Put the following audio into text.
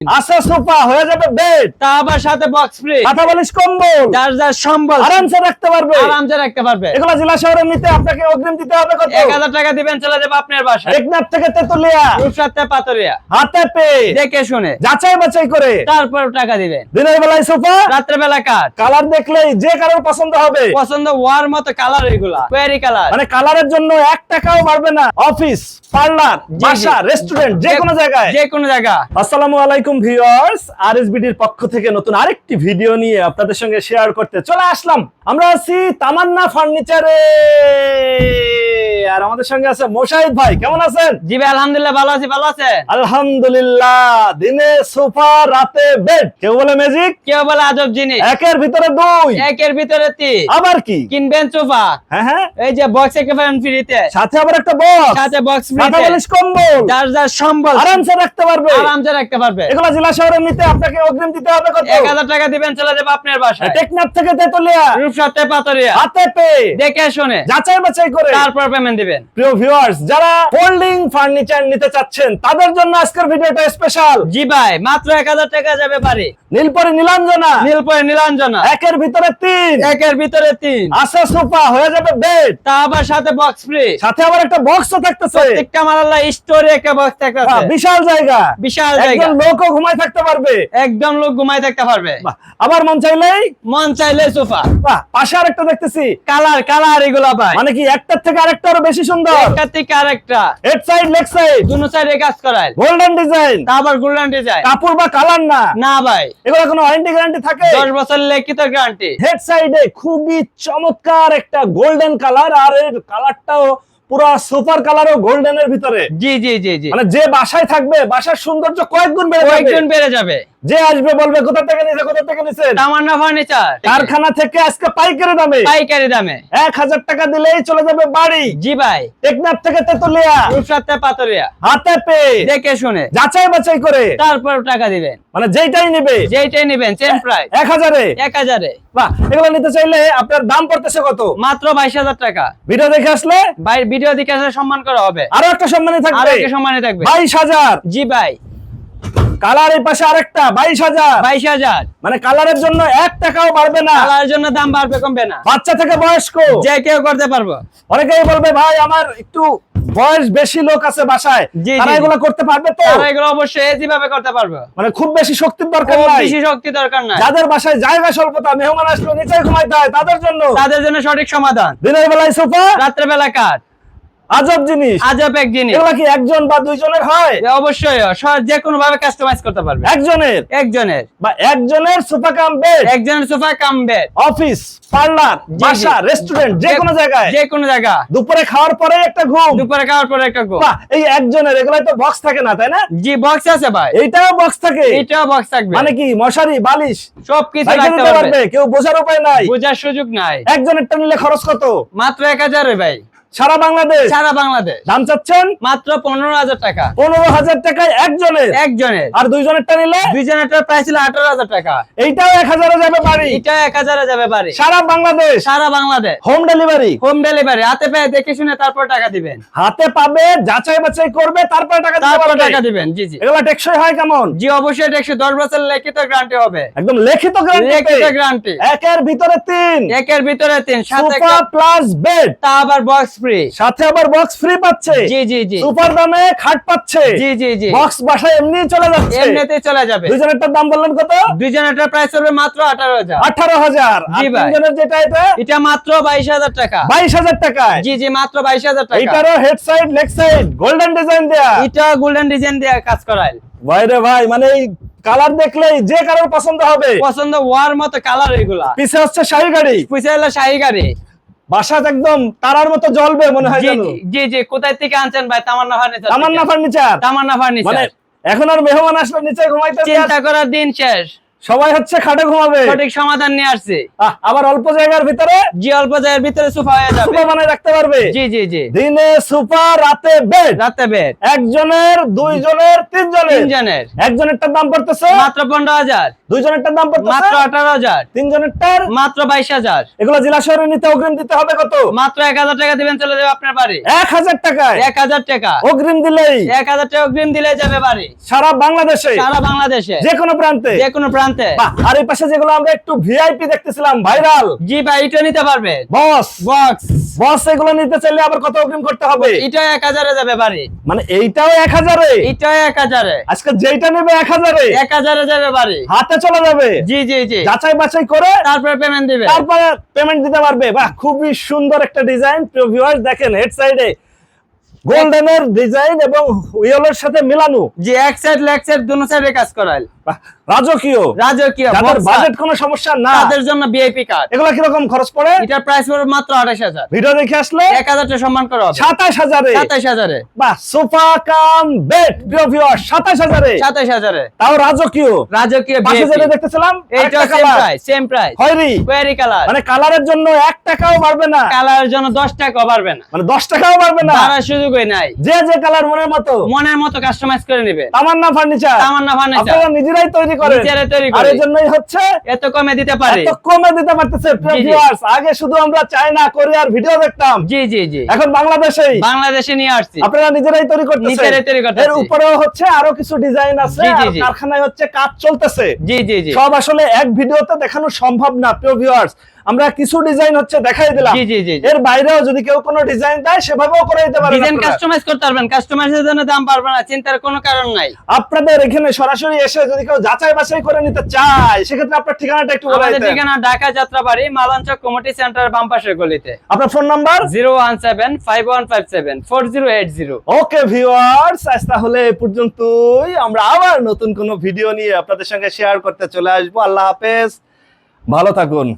আসা সোফা হয়ে যাবে বেড তা আবার সাথে বক্স ফ্রি কাঁথা বালিশ কম্বল। যার যার সম্বল। আরামসে রাখতে পারবে। আরামসে রাখতে পারবে। এগুলো জেলা শহরে নিতে আপনাকে অগ্রিম দিতে হবে কত? এক হাজার টাকা দিবেন চলে যাবে আপনার বাসায়। টেকনাফ থেকে তেতুলিয়া। রূপসাতে পাতরিয়া হাতে পেয়ে। দেখে শুনে। যাচাই বাছাই করে। তারপর টাকা দিবেন। দিনের বেলায় সোফা রাত্রেবেলা কাঠ। কালার দেখলেই যে কারোর পছন্দ হবে। পছন্দ ওয়ার মতো কালার এগুলা। কোয়ারি কালার মানে কালারের জন্য এক টাকাও বাড়বে না। Office parlour. বাসা রেস্টুরেন্ট যে কোনো জায়গায়। যে কোনো জায়গা। আসসালামু আলাইকুম। ভিউয়ার্স আরএসবিডির পক্ষ থেকে নতুন আরেকটি ভিডিও নিয়ে আপনাদের সঙ্গে শেয়ার করতে চলে আসলাম। আমরা আছি তামান্না ফার্নিচারে। আর আমাদের সঙ্গে আছে মোশাহিদ ভাই কেমন আছেন? জি ভাই আলহামদুলিল্লাহ ভালো আছি ভালো আছেন আলহামদুলিল্লাহ দিনে সোফা রাতে বেড কেউ বলে ম্যাজিক কেউ বলে আজব জিনিস। একের ভিতরে দুই। একের ভিতরে তিন। আবার কি? কিনবেন সোফা। হ্যাঁ হ্যাঁ। এই যে বক্স একে পাবেন ফ্রিতে সাথে আবার একটা বক্স সাথে বক্স মাথা বালিশ কম্বল। যার যার সম্বল। আরামসে রাখতে পারবে। আরামসে রাখতে পারবে। এগুলো জেলা শহরে নিতে আপনাকে অগ্রিম দিতে হবে কত? এক হাজার টাকা দিবেন চলে যাবে আপনার বাসায়। টেকনাফ থেকে তেতুলিয়া। রূপসাতে পাতরিয়া হাতে পেয়ে। দেখে শুনে। যাচাই বাছাই করে। তারপর পেমেন্ট দিবেন। প্রিয় ভিউয়ার্স যারা ফোল্ডিং ফার্নিচার নিতে চাচ্ছেন তাদের জন্য আজকের ভিডিওটা স্পেশাল জি ভাই মাত্র এক হাজার টাকা যাবে বাড়ি। নীলপরি নীলাঞ্জনা। নীলপরে নীলাঞ্জনা। একের ভিতরে তিন। একের ভিতরে তিন। আসা সোফা হয়ে যাবে বেড তা আবার সাথে বক্স ফ্রি সাথে আবার একটা বক্সও থাকতেছে। প্রত্যেকটা মালাল্লা স্টোরে একটা বক্স থাকতেছে। বিশাল জায়গা। বিশাল জায়গা। একজন লোকও ঘুমায় থাকতে পারবে। একদম লোক ঘুমাই থাকতে পারবে। আবার মন চাইলেই? মন চাইলে সোফা। পাশে আরেকটা দেখতেছি। কালার কালার এগুলা ভাই। মানে কি একটার থেকে আরেকটা আরও বেশি সুন্দর? একটা থেকে আরেকটা। হেড সাইড লেগ সাইড দুনো সাইডে কাজ করায়। গোল্ডেন ডিজাইন তা আবার গোল্ডেন ডিজাইন কাপড় বা কালার না? না ভাই। এগুলো কোনো ওয়ারেন্টি গ্যারান্টি থাকে? দশ বছর লিখিত গ্যারান্টি হেড সাইডে খুবই চমৎকার একটা গোল্ডেন কালার আর এর কালারটাও পুরো সুপার কালার ও গোল্ডেনের ভিতরে। জি জি জি জি। মানে যে বাসায় থাকবে বাসার সৌন্দর্য কয়েক গুণ বেড়ে যাবে। বেড়ে যাবে। যে আসবে বলবে কোথা থেকে নিছে কোথা থেকে নিছে? তামান্না ফার্নিচার কারখানা থেকে আজকে পাইকারি দামে। পাইকারি দামে। এক হাজার টাকা দিলেই চলে যাবে বাড়ি। জি ভাই। টেকনাফ থেকে তেতুলিয়া। হাতে পেয়ে। দেখে শুনে। যাচাই বাছাই করে। তারপর টাকা দিবেন। মানে যেইটাই নিবে। যেইটাই নেবেন সেম প্রাইস এক হাজারে। এক হাজারে। বাহ এগুলো নিতে চাইলে আপনার দাম পড়তেছে কত? মাত্র বাইশ হাজার টাকা। ভিডিও দেখে আসলে? ভাই ভিডিও দেখে আসলে সম্মান করা হবে। আরও একটা সম্মানী আর থাকবে একটা সম্মানে থাকবে। বাইশ হাজার। জি ভাই। কালার এই পাশে আরেকটা বাইশ হাজার। বাইশ হাজার। মানে কালারের জন্য এক টাকাও বাড়বে না। কালারের জন্য দাম বাড়বে কমবে না। বাচ্চা থেকে বয়স্ক। যে কেউ করতে পারব। অনেকেই বলবে ভাই আমার একটু বয়স বেশি লোক আছে বাসায়। তারা। এগুলো করতে পারবে তো? তারা এগুলো অবশ্যই করতে পারব। মানে খুব বেশি শক্তির দরকার নাই। বেশি শক্তি দরকার নাই। যাদের বাসায় জায়গা স্বল্পতা মেহমান আসলো নিচে ঘুমাইতে হয় তাদের জন্য তাদের জন্য সঠিক সমাধান। দিনের বেলায় সোফা রাত্রেবেলা কাঠ আজব জিনিস। আজব এক জিনিস। এগুলা কি একজন বা দুইজনের হয়? অবশ্যই যে কোনো ভাবে কাস্টমাইজ করতে পারবে। একজনের? একজনের। বা একজনের সোফা কাম বেড একজনের sofa cum bed office parlour বাসা রেস্টুরেন্ট যে কোনো জায়গায়। যে কোনো জায়গা। দুপুরে খাওয়ার পরে একটা ঘুম। দুপুরে খাওয়ার পরে একটা বাহ, এই একজনের এগুলাই তো বক্স থাকে না তাই না? জি বক্স আছে ভাই। এইটাও বক্স থাকে। এটাও বক্স থাকবে। মানে কি মশারি বালিশ? সব কিছু রাখতে পারবে। কেউ বোঝার উপায় নাই। বোঝার সুযোগ নাই। একজনেরটা নিলে খরচ কত? মাত্র এক হাজারে ভাই। সারা বাংলাদেশ। সারা বাংলাদেশ। দাম চাচ্ছেন? মাত্র পনেরো হাজার টাকা। পনেরো হাজার টাকায় একজনের। একজনের। আর দুইজনেরটা নিলে? দুইজনেরটার প্রাইস ছিল আঠারো হাজার টাকা। এইটাও এক হাজারে যাবে বাড়ি। এটা এক হাজারে যাবে বাড়ি। সারা বাংলাদেশ। সারা Bangladesh. Home delivery home delivery হাতে পেয়ে দেখে শুনে তারপর টাকা দিবেন। হাতে পাবে যাচাই বাছাই করবে তারপরে টাকা তারপর টাকা দিবেন জি জি। এগুলা টেকসই হয় কেমন? জি অবশ্যই টেকসই। দশ বছর লিখিত গ্যারান্টি হবে। একদম লিখিত লিখিত গ্যারান্টি গ্যারান্টি একের ভিতরে তিন। একের ভিতরে তিন সাথে প্লাস বেড তা আবার বক্স ফ্রি সাথে আবার বক্স ফ্রি পাচ্ছে। জি জি জি। সুপার দামে খাট পাচ্ছে। জি জি জি। বক্স বাসায় এমনি চলে যাচ্ছে। এমনিতেই চলে যাবে। দাম বললেন কত? প্রাইস হবে মাত্র আঠারো হাজার। আঠারো হাজার। জি ভাই। তিনজনের যেটা এটা? এটা মাত্র বাইশ হাজার টাকা। বাইশ হাজার টাকায়। জি জি মাত্র বাইশ হাজার টাকা। এইটারও head side leg side golden design দেয়া। এটা গোল্ডেন ডিজাইন দিয়ে কাজ করায় ভাই রে ভাই মানে এই কালার দেখলেই যে কারোর পছন্দ হবে। পছন্দ ওয়ার মতো কালার এগুলা। পিছে হচ্ছে শাহী গাড়ি। পুষে এলো শাহী গাড়ি। বাসাত একদম তারার মতো জ্বলবে মনে হয় জি জি, কোথায় থেকে আনছেন ভাই? Tamanna furniture Tamanna furniture. তামান্না মানে ফার্নিচার এখন আর মেহমান আসলে নিচে ঘুমাইতে চিন্তা করার দিন শেষ। সবাই হচ্ছে খাটে ঘুমাবে। সঠিক সমাধান নিয়ে আসছে। আবার অল্প জায়গার ভিতরে জি অল্প জায়গার ভিতরে সোফা হয়ে যাবে। বানায় রাখতে পারবে। জি জি জি। দিনে সুপা রাতে বেড। রাতে বেড। একজনের দুইজনের তিনজনের। তিনজনের। একজনেরটার দাম পড়তেছে? মাত্র পনেরো হাজার। দুইজনেরটার দাম মাত্র পড়তেছে আঠারো হাজার। তিনজনেরটার? মাত্র বাইশ হাজার। এগুলো জেলা শহরে নিতে অগ্রিম দিতে হবে কত? মাত্র এক হাজার টাকা দিবেন চলে যাবে আপনার বাড়ি। এক হাজার টাকায়? এক হাজার টাকা। অগ্রিম দিলেই? এক হাজার টাকা অগ্রিম দিলে যাবে বাড়ি। সারা বাংলাদেশে? সারা বাংলাদেশে। যে কোনো প্রান্তে? যে কোনো প্রান্তে। বাহ, আর এই পাশে যেগুলো আমরা একটু ভিআইপি দেখতেছিলাম ভাইরাল। জি ভাই এটা নিতে পারবে। বস। বক্স বস এগুলো নিতে চাইলে আবার কত অগ্রিম করতে হবে? এটা এক হাজারে যাবে বাড়ি। মানে এইটাও এক হাজারে? এটা এক হাজারে। আজকে যেটা নেবে এক হাজারে? এক হাজারে যাবে বাড়ি। হাতে চলে যাবে? জি জি জি। যাচাই বাছাই করে তারপরে পেমেন্ট দিবে। তারপরে পেমেন্ট দিতে পারবে। বাহ খুবই সুন্দর একটা ডিজাইন প্রিয় ভিউয়ার্স দেখেন হেড সাইডে গোল্ডেনের ডিজাইন এবং সাথে মিলানো। এক সাইড লেগ সাইড দুনো সাইডে কাজ করাইল। রাজকীয়। রাজকীয় যাদের বাজেট কোনো সমস্যা না তাদের জন্য ভিআইপি কার্ড এগুলো কীরকম খরচ পড়ে? এটার প্রাইস পড়বে মাত্র আঠাশ হাজার। ভিডিও দেখে আসলে এক হাজার টাকা সম্মান করা হবে। সাতাশ হাজারে। সাতাইশ হাজারে। বাহ সোফা কাম বেড প্রিয় ভিউয়ার্স সাতাশ হাজারে। সাতাইশ হাজারে। তাও রাজকীয়। রাজকীয় যেটা দেখতেছিলাম এইটা সেম প্রাইস সেম প্রাইস খয়েরি। কালার মানে কালারের জন্য এক টাকাও বাড়বে না। কালারের জন্য দশ টাকা পারবে না। মানে দশ টাকাও বাড়বে না। তার সুযোগই নাই। যে যে কালার মনের মতো। মনের মতো কাস্টমাইজ করে নেবে। তামান্না ফার্নিচার তামান্না ফার্নিচার আপনারা নিজেরাই তৈরি করেন। নিজেরা তৈরি করেন। আর করে। এই জন্যই হচ্ছে এত কমে দিতে পারে। এত কমে দিতে পারতেছে জি। আগে শুধু আমরা চায়না কোরিয়ার ভিডিও দেখতাম। জি জি জি। এখন বাংলাদেশেই। বাংলাদেশে নিয়ে আসছি। আপনারা নিজেরাই তৈরি করতেছেন। নিজেরাই তৈরি করতেছি। এর উপরেও হচ্ছে আরও কিছু ডিজাইন আছে আর কারখানায় হচ্ছে কাজ চলতেছে। জি জি জি। সব আসলে এক ভিডিওতে দেখানো সম্ভব না প্রিয় ভিউয়ার্স আমরা কিছু ডিজাইন হচ্ছে দেখাই দিলাম। জি, জি, জি। এর বাইরেও যদি কেউ কোনো ডিজাইন দেয় সেভাবেও করে দিতে পারেন ডিজাইন কাস্টমাইজ করতে পারবেন। কাস্টমাইজের জন্য দাম পারবে না চিন্তার কোনো কারণ নাই। আপনাদের এখানে সরাসরি এসে যদি কেউ যাচাই বাছাই করে নিতে চায় সেক্ষেত্রে আপনার ঠিকানাটা একটু বলে দিতেন। ঠিকানা ঢাকা যাত্রাবাড়ি মালাঞ্চক কমিটি সেন্টার বাম পাশের গলিতে। আপনার phone number zero one seven five one five seven four zero eight zero. Okay viewers আজ তাহলে এ পর্যন্তই। আমরা আবার নতুন কোন ভিডিও নিয়ে আপনাদের সঙ্গে শেয়ার করতে চলে আসব। আল্লাহ হাফেজ। ভালো থাকুন।